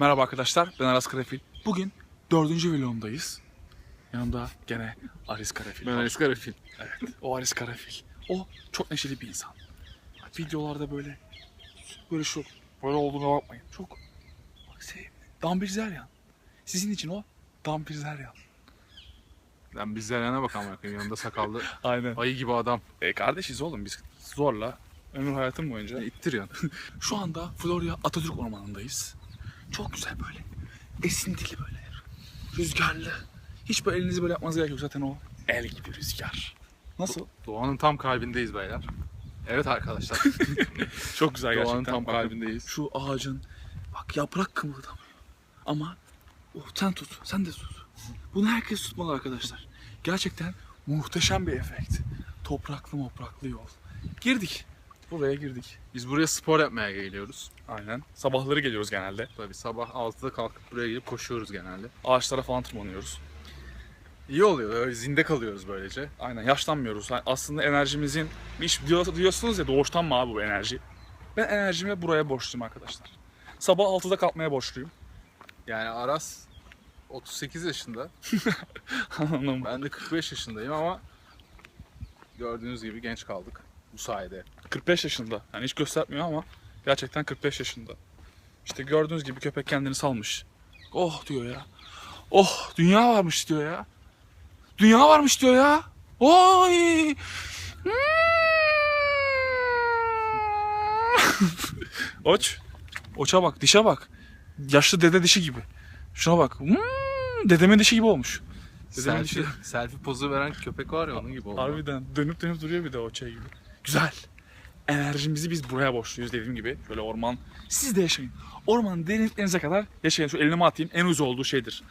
Merhaba arkadaşlar, ben Aras Karafil. Bugün dördüncü vlogumdayız. Yanımda gene Aris Karafil. Ben var. Aris Karafil. Evet, o Aris Karafil. O çok neşeli bir insan. Videolarda böyle, böyle şu, böyle olduğuna bakmayın. Çok, bak sevimli. Dampir Zeryan. Sizin için o Dampir Zeryan. Ben bizler yana bak koyayım. Yanında sakallı Aynen. ayı gibi adam. E kardeşiz oğlum biz zorla ömür hayatım boyunca. İttiriyorsun? Şu anda Florya Atatürk Ormanı'ndayız. Çok güzel böyle. Esintili böyle. Rüzgarlı. Hiç böyle elinizi böyle yapmanız gerek yok. Zaten o el gibi rüzgar. Nasıl? Doğanın tam kalbindeyiz beyler. Evet arkadaşlar. Çok güzel gerçekten. Doğanın tam Bakın, kalbindeyiz. Şu ağacın bak yaprak kımıldamıyor. Ama oh, sen tut. Sen de tut. Bunu herkes tutmalı arkadaşlar. Gerçekten muhteşem bir efekt. Topraklı mopraklı yol. Girdik. Buraya girdik. Biz buraya spor yapmaya geliyoruz. Aynen. Sabahları geliyoruz genelde. Tabii sabah 6'da kalkıp buraya gelip koşuyoruz genelde. Ağaçlara falan tırmanıyoruz. İyi oluyor. Öyle zinde kalıyoruz böylece. Aynen yaşlanmıyoruz. Yani Aslında enerjimizin iş diyor- diyorsunuz ya doğuştan mı abi bu enerji? Ben enerjimi buraya borçluyum arkadaşlar. Sabah 6'da kalkmaya borçluyum. Yani Aras 38 yaşında. Anladın mı? Ben de 45 yaşındayım ama gördüğünüz gibi genç kaldık bu sayede. 45 yaşında. Yani hiç göstermiyor ama gerçekten 45 yaşında. İşte gördüğünüz gibi köpek kendini salmış. Oh diyor ya. Oh dünya varmış diyor ya. Dünya varmış diyor ya. Oy. Oç. Oça bak, dişe bak. Yaşlı dede dişi gibi. Şuna bak. Hmm, dedemin dişi gibi olmuş. Dedemin dişi. Selfie, selfie pozu veren köpek var ya onun gibi oldu. Harbiden dönüp dönüp duruyor bir de o şey gibi. Güzel. Enerjimizi biz buraya borçluyuz dediğim gibi. Şöyle orman. Siz de yaşayın. Ormanın derinliklerinize kadar yaşayın. Şu elime atayım. En uzun olduğu şeydir.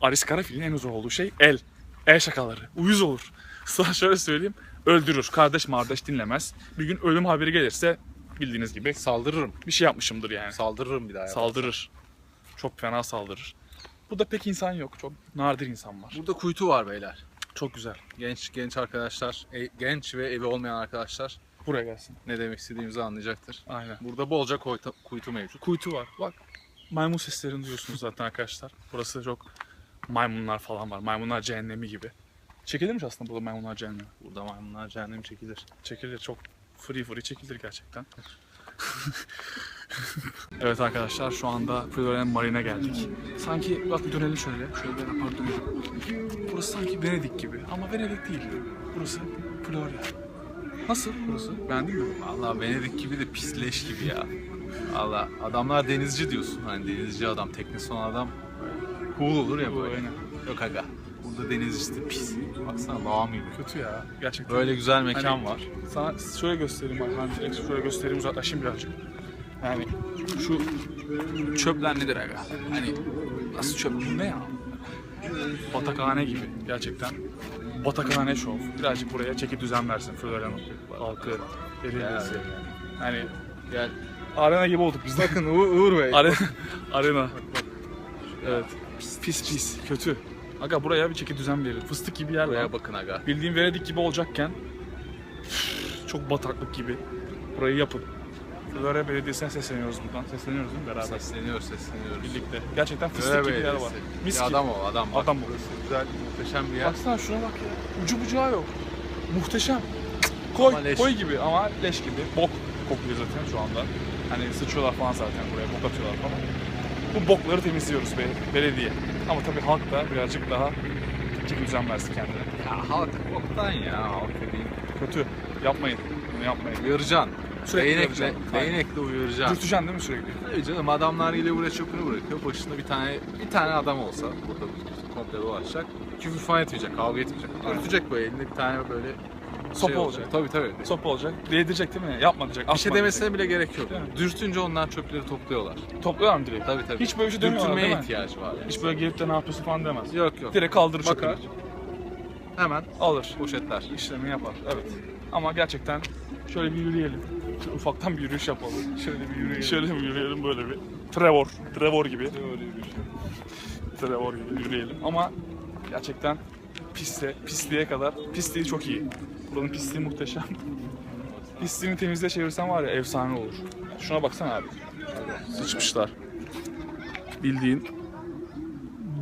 Aris Karafil'in en uzun olduğu şey el. El şakaları. Uyuz olur. Sana şöyle söyleyeyim. Öldürür. Kardeş mardeş dinlemez. Bir gün ölüm haberi gelirse bildiğiniz gibi Saldırırım. bir şey yapmışımdır yani. Saldırırım bir daha. ya. Saldırır. Çok fena saldırır. Burada pek insan yok. Çok nadir insan var. Burada kuytu var beyler. Çok güzel. Genç genç arkadaşlar, e- genç ve evi olmayan arkadaşlar Buraya gelsin. ne demek istediğimizi anlayacaktır. Aynen. Burada bolca kuytu, kuytu mevcut. kuytu var. Bak maymun seslerini duyuyorsunuz zaten arkadaşlar. Burası çok maymunlar falan var. Maymunlar cehennemi gibi. Çekilirmiş aslında burada maymunlar cehennemi. Burada maymunlar cehennem çekilir. Çekilir çok free free çekilir gerçekten. evet arkadaşlar şu anda Florya'nın Marine geldik. Sanki bak dönelim şöyle. Şöyle bir apart dönelim. Burası sanki Venedik gibi ama Venedik değil. Burası Florya. Nasıl burası? Beğendin mi? Vallahi Venedik gibi de pisleş gibi ya. Valla adamlar denizci diyorsun. Hani denizci adam, teknesi olan adam cool olur ya böyle. Aynen. Yok aga. Burada denizci işte pis. Baksana lağım gibi. Kötü ya. Gerçekten. Böyle güzel mekan Hani- var. Sana şöyle göstereyim bak. Hani direkt şöyle göstereyim uzaklaşayım birazcık. Yani şu çöpler nedir aga? Hani nasıl çöp? Ne ya? Batakhane gibi gerçekten. Batakhane şov. Birazcık buraya çeki düzen versin Florya'nın halkı, belediyesi. Hani Gel. arena gibi olduk biz. Bakın Uğur, Uğur Bey. Arena. arena. Evet. Pis pis kötü. Aga buraya bir çeki düzen verin. Fıstık gibi yer var. Buraya bakın aga. Bildiğin Venedik gibi olacakken çok bataklık gibi burayı yapın. Florya Belediyesi'ne sesleniyoruz buradan. Sesleniyoruz değil mi beraber? Sesleniyoruz, sesleniyoruz. Birlikte. Gerçekten fıstık gibi yer var. Belediyesi. Mis Bir gibi. adam o, adam. Bak, Adam bu. Burası güzel, muhteşem bir yer. Baksana şuna bak ya. Ucu bucağı yok. Muhteşem. Koy, Ama leş. koy gibi ama leş gibi. Bok kokuyor zaten şu anda. Hani sıçıyorlar falan zaten buraya, bok atıyorlar falan. Bu bokları temizliyoruz be, belediye. Ama tabii halk da birazcık daha çeki düzen versin kendine. Ya halk boktan ya halk dediğin. Kötü. Yapmayın. Bunu yapmayın. Uyaracaksın. Sürekli. Aynen. değnekle uyaracaksın. Dürteceksin değil mi sürekli? Tabii canım adamlar geliyor buraya çöpünü bırakıyor. Başında bir tane bir tane adam olsa burada komple dolaşacak. Küfür falan etmeyecek, kavga etmeyecek. Dürtecek böyle elinde bir tane böyle Sopa şey olacak. Tabii tabii. Sopa olacak. Değdirecek değil mi? Yapma diyecek. Bir şey atma demesine bile gerek yok. Değil mi? Dürtünce onlar çöpleri topluyorlar. diyecek. Topluyorlar mı direkt? Tabii tabii. Hiç böyle bir şey demiyorlar Dürtülmeye değil mi? ihtiyacı var. Yani. Hiç böyle gelip de ne yapıyorsun falan demez. Yok yok. Direkt kaldırır Bakar. çöpünü. Hemen Alır. poşetler. İşlemi yapar. Evet. Ama gerçekten şöyle bir yürüyelim. Ufaktan bir yürüyüş yapalım. Şöyle bir yürüyelim. Şöyle bir yürüyelim böyle bir. Trevor. Trevor gibi. Trevor gibi yürüyelim. Ama gerçekten piste, pisliğe kadar. Pisliği çok iyi. Buranın pisliği muhteşem. Pisliğini temizle çevirsen var ya efsane olur. Şuna baksana abi. Sıçmışlar. Bildiğin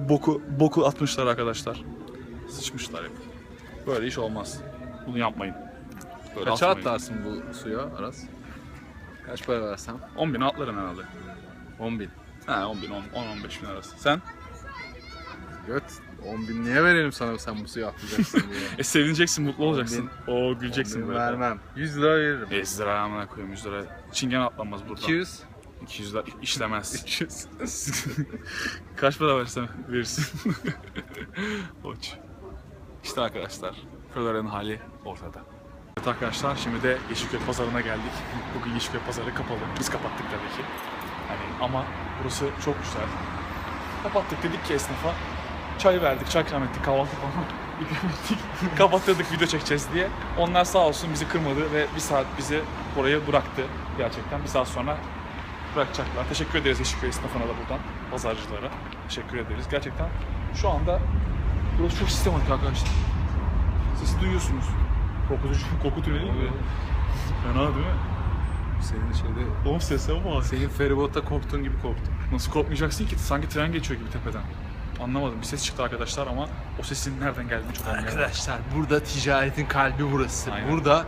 boku boku atmışlar arkadaşlar. Sıçmışlar hep. Böyle iş olmaz. Bunu yapmayın. Böyle Kaça atmayın. atlarsın bu suya Aras? Kaç para versem? 10 bin atlarım herhalde. 10 bin. Ha 10 bin, 10-15 bin arası. Sen? Göt. 10 bin niye verelim sana sen bu suya atlayacaksın diye. E sevineceksin, mutlu olacaksın. Oo güleceksin 10 bin böyle. vermem. 100 lira veririm. E 100 lira amına koyayım 100 lira. Çingen atlanmaz burada. 200. 200 lira işlemez. 200. Kaç para versem verirsin. Hoş. İşte arkadaşlar, Florya'nın hali ortada. Evet arkadaşlar, şimdi de Yeşilköy Pazarı'na geldik. Bugün Yeşilköy Pazarı kapalı. Biz kapattık tabii ki. Hani ama burası çok güzel. Kapattık dedik ki esnafa, çay verdik, çay ikram ettik, kahvaltı falan ikram. Kapattırdık video çekeceğiz diye. Onlar sağ olsun bizi kırmadı ve bir saat bizi oraya bıraktı gerçekten. Bir saat sonra bırakacaklar. Teşekkür ederiz Yeşilköy esnafına da buradan, pazarcılara. Teşekkür ederiz. Gerçekten şu anda burası çok sistematik arkadaşlar. Sesi duyuyorsunuz. Kokutucu, koku tüneli gibi. Fena değil mi? Senin şeyde... Oğlum sese bak. Senin feribotta korktuğun gibi korktum. Nasıl korkmayacaksın ki? Sanki tren geçiyor gibi tepeden. Anlamadım. Bir ses çıktı arkadaşlar ama o sesin nereden geldiğini çok anlayamadım. Arkadaşlar burada ticaretin kalbi burası. Aynen. Burada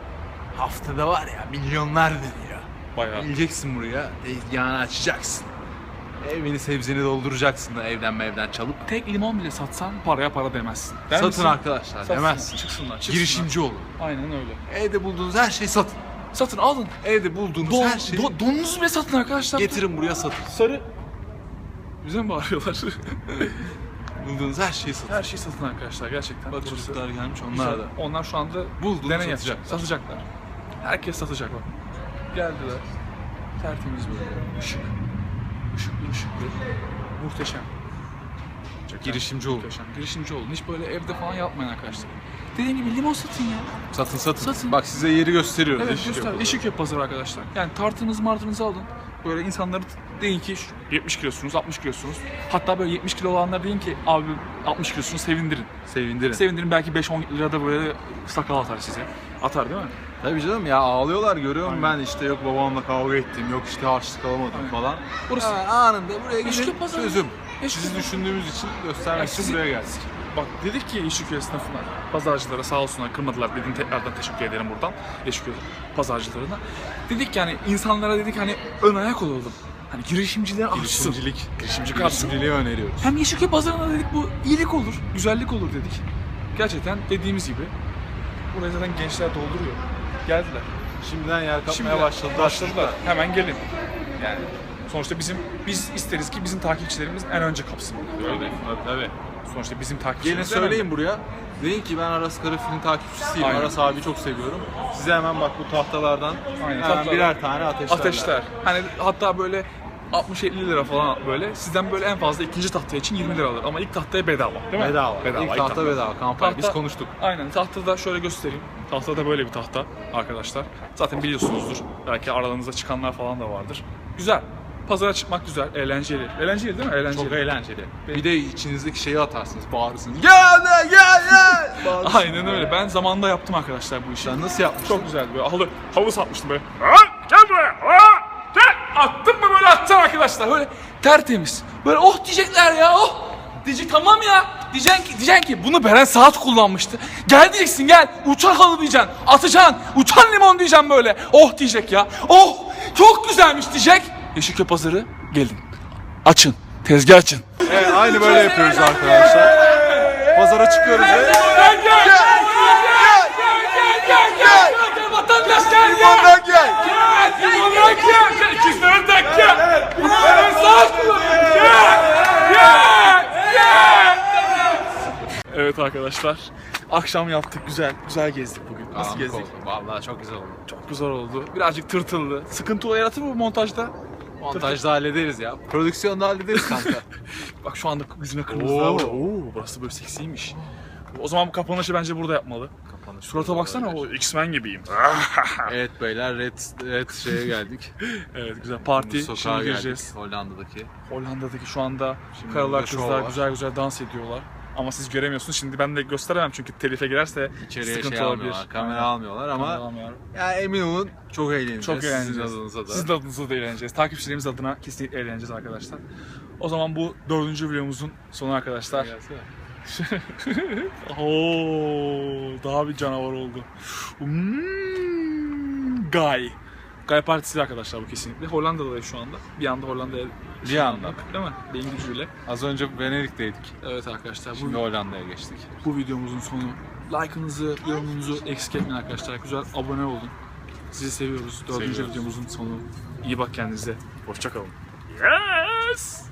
haftada var ya milyonlar dönüyor. Bayağı. Geleceksin buraya, tezgahını açacaksın. Evini sebzeni dolduracaksın da evden mevden çalıp. Tek limon bile satsan paraya para demezsin. Der satın misin? arkadaşlar Satsınlar, demezsin. Çıksınlar, çıksınlar. Girişimci olun. Aynen öyle. Evde bulduğunuz her şeyi satın. Satın alın. Evde bulduğunuz Don, her şeyi do- donunuzu bile satın arkadaşlar. getirin buraya satın. Sarı. Bize mi bağırıyorlar? Bulduğunuz her şeyi satın. Her şeyi satın arkadaşlar gerçekten. Bak çocuklar gelmiş güzel. onlar da. Onlar şu anda Bulduğunu deney satacaklar. Satacaklar. Herkes satacak bak. Geldiler. Tertemiz böyle. Işık. Işıklı ışıklı. Muhteşem. Gerçekten Girişimci olun. Muhteşem. Girişimci olun. Hiç böyle evde falan yapmayın arkadaşlar. Dediğim gibi limon satın ya. Satın satın. Satın. Bak size yeri gösteriyoruz. Evet göster. Pazarı. Yeşilköy pazarı arkadaşlar. Yani tartınız martınızı alın. Böyle insanları deyin ki şu 70 kilosunuz, 60 kilosunuz. Hatta böyle 70 kilo olanlara deyin ki abi 60 kilosunuz sevindirin. Sevindirin. Sevindirin belki 5-10 lirada böyle sakal atar size. Atar değil mi? Tabii canım ya ağlıyorlar görüyorum ben işte yok babamla kavga ettim yok işte harçlık alamadım falan. Burası- Hemen anında buraya gidin pazarı. çözüm. Sizi düşündüğümüz için göstermek için buraya geldik. Bak dedik ki Yeşilköy esnafına, pazarcılara sağ olsunlar kırmadılar dedim tekrardan teşekkür ederim buradan Yeşilköy pazarcılarına. Dedik yani insanlara dedik hani ön ayak olalım. Hani girişimciler artsın. Girişimcilik. Girişimcilik artsın. Girişimciliği öneriyoruz. Hem Yeşilköy pazarına dedik bu iyilik olur, güzellik olur dedik. Gerçekten dediğimiz gibi buraya zaten gençler dolduruyor. Geldiler. Şimdiden yer kapmaya Şimdi başladılar. Başladılar. Hemen gelin. Yani sonuçta bizim biz isteriz ki bizim takipçilerimiz en önce kapsın. Öyle. Tabii tabii. Sonuçta bizim Gelin takipçilerimiz en söyleyin önce. buraya. Deyin ki ben Aras Karafil'in takipçisiyim. Aynen. Aras abi çok seviyorum. Size hemen bak bu tahtalardan Aynen, hemen birer tane ateşlerler. Ateşler. Hani hatta böyle 60-50 lira falan böyle sizden böyle en fazla ikinci tahtaya için 20 lira alır ama ilk tahtaya bedava değil mi? Bedava. Bedava. İlk tahta bedava. Kampanya. Biz Tahta- konuştuk. Aynen tahtada şöyle göstereyim. Tahtada böyle bir tahta arkadaşlar. Zaten biliyorsunuzdur. Belki aralarınızda çıkanlar falan da vardır. Güzel. Pazara çıkmak güzel, eğlenceli. Eğlenceli değil mi? Eğlenceli. Çok eğlenceli. Bir de içinizdeki şeyi atarsınız, bağırırsınız. Gel gel gel. Aynen öyle. Ben zamanında yaptım arkadaşlar bu işi. Sen nasıl yapmıştın? Çok güzeldi böyle halı, halı satmıştım böyle. Ha, gel buraya. Ha, gel. Attım mı böyle atacaksın arkadaşlar. Böyle tertemiz. Böyle oh diyecekler ya oh. Diyecek tamam ya. Diyeceksin ki, diyeceksin ki bunu Beren Saat kullanmıştı. Gel diyeceksin gel. Uçan halı diyeceksin. Atacaksın. Uçan limon diyeceksin böyle. Oh diyecek ya. Oh çok güzelmiş diyecek. Yeşilköy pazarı gelin. Açın. Tezgah açın. Evet, aynı böyle yapıyoruz arkadaşlar. Pazara çıkıyoruz ve Gel gel. Gel gel gel gel. Gel gel gel. Ondan gel. Gel, limonlar gel. Gel, ikisini ördek gel. Ben sağ. Evet arkadaşlar, akşam yaptık güzel, güzel gezdik bugün. Nasıl Karanlık gezdik? oldu. Vallahi çok güzel oldu. Çok güzel oldu. Birazcık tırtıllı. Sıkıntı yaratır mı bu montajda? Montajda hallederiz ya. Prodüksiyonda hallederiz kanka. Bak şu anda yüzüne kırmızılar Oo. var. Oo, burası böyle seksiymiş. O zaman bu kapanışı bence burada yapmalı. Kapanış Surata baksana o X-Men gibiyim. Evet beyler red, red şeye geldik. evet güzel parti. Sokağa Şimdi geldik. gireceğiz. Hollanda'daki. Hollanda'daki şu anda Şimdi karılar kızlar güzel güzel dans ediyorlar. Ama siz göremiyorsunuz. Şimdi ben de gösteremem çünkü telife girerse İçeriye sıkıntı şey olabilir. almıyorlar, kamera Aynen. almıyorlar ama Alamıyorum. ya emin olun çok eğleneceğiz. Çok eğleneceğiz. Sizin adınıza da. Sizin adınıza da eğleneceğiz. Takipçilerimiz adına kesinlikle eğleneceğiz arkadaşlar. O zaman bu dördüncü videomuzun sonu arkadaşlar. Gelsene. Oo, daha bir canavar oldu. Hmm, Guy. Guy Partisi arkadaşlar bu kesinlikle. Hollanda'dayız şu anda. Bir anda Hollanda'ya Bir anda. Değil mi? Beyin gücüyle. Az önce Venedik'teydik. Evet arkadaşlar. Şimdi Bu, Hollanda'ya geçtik. bu videomuzun sonu. Like'ınızı, yorumunuzu eksik etmeyin arkadaşlar. Güzel abone olun. Sizi seviyoruz. Dördüncü Seviyoruz. videomuzun sonu. İyi bak kendinize. Hoşçakalın. Yes!